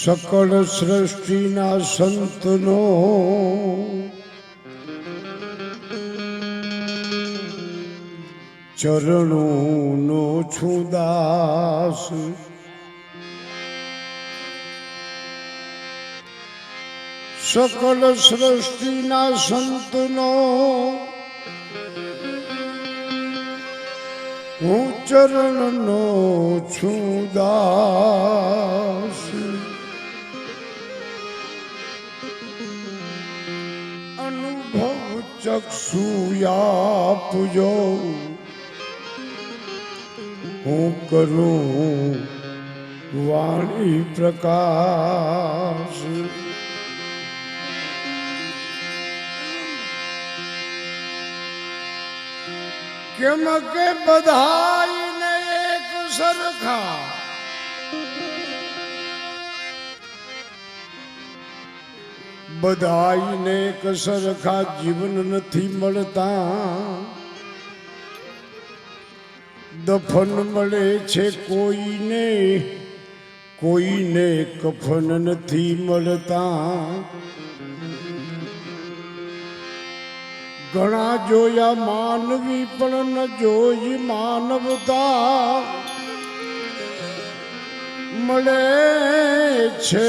સકળ સૃષ્ટિના સંતનો ચરણોનો છું દાસ. સકલ સૃષ્ટિના સંતનો હું ચરણનો છું દાસ. અનુભવ ચક્ષુ આપજો હું કરું વાણી પ્રકાશ. કેમ કે બધાઈને એક સરખા? બધાઈને એક સરખા જીવન નથી મળતા. દફન મળે છે કોઈને કોઈને કફન નથી મળતા. ઘણા જોયા માનવી પણ ન જોઈ માનવતા. મળે છે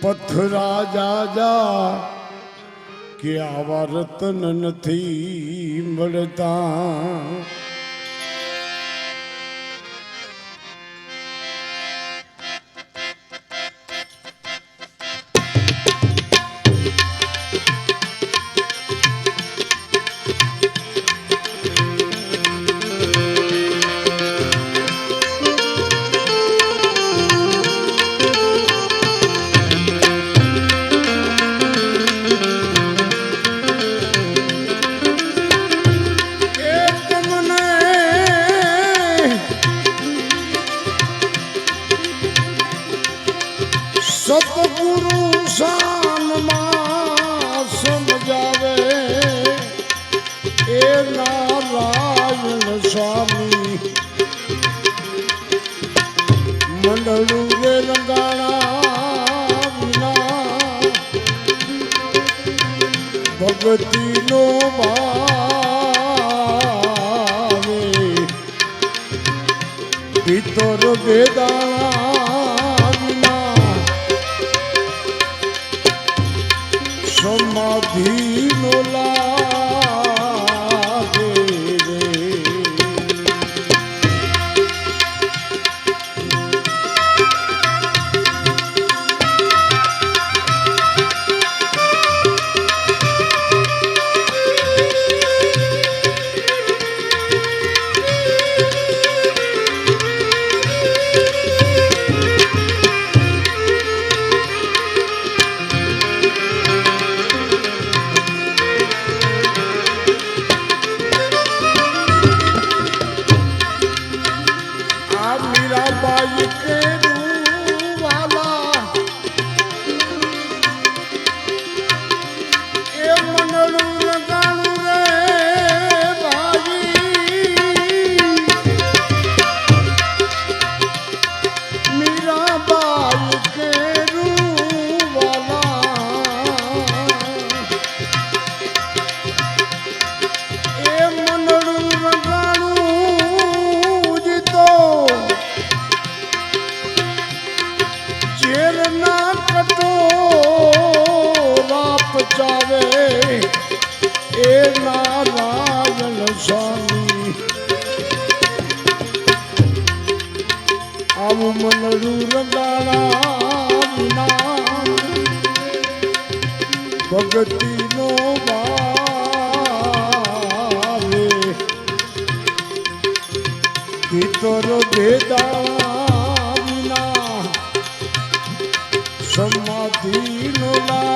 પથરા જાજા કે આવા રતન નથી મળતા. મંડળું રે રંગાણા વિના ભગતીનો ભાવે ભીતર વેદાણા મનડું રંગાણા વિના ભગતીનો વિના સમાધિનો લાગે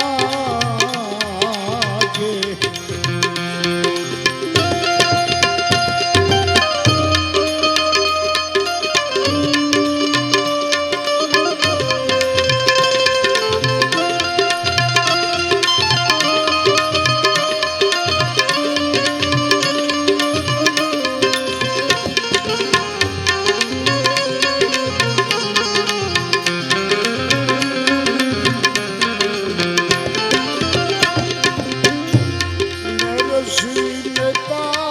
શીલતા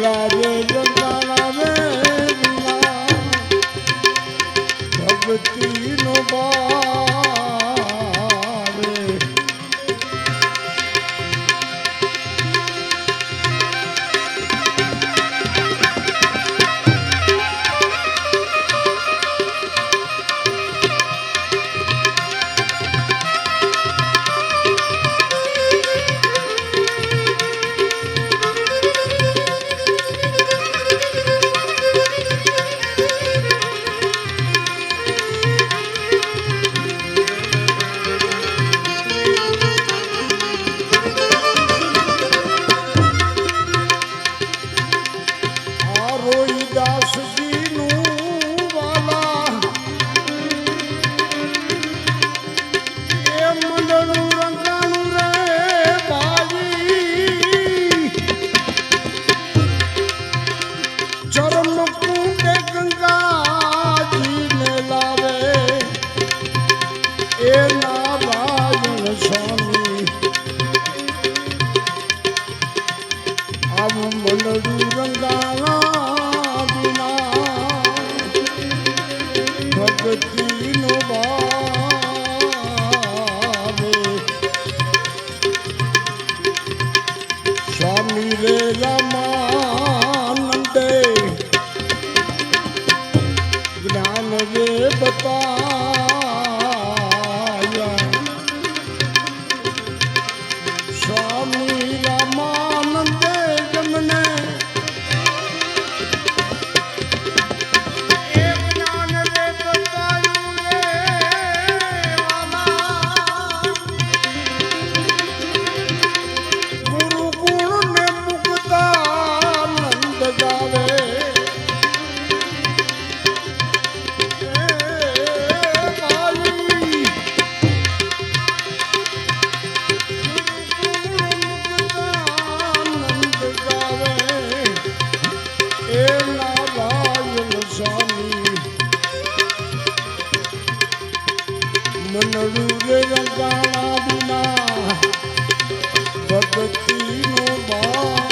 મન નો જંગાણાવે સ્વામી રે રામાનંદે જ્ઞાન રે બતાયા ભગતી નો બા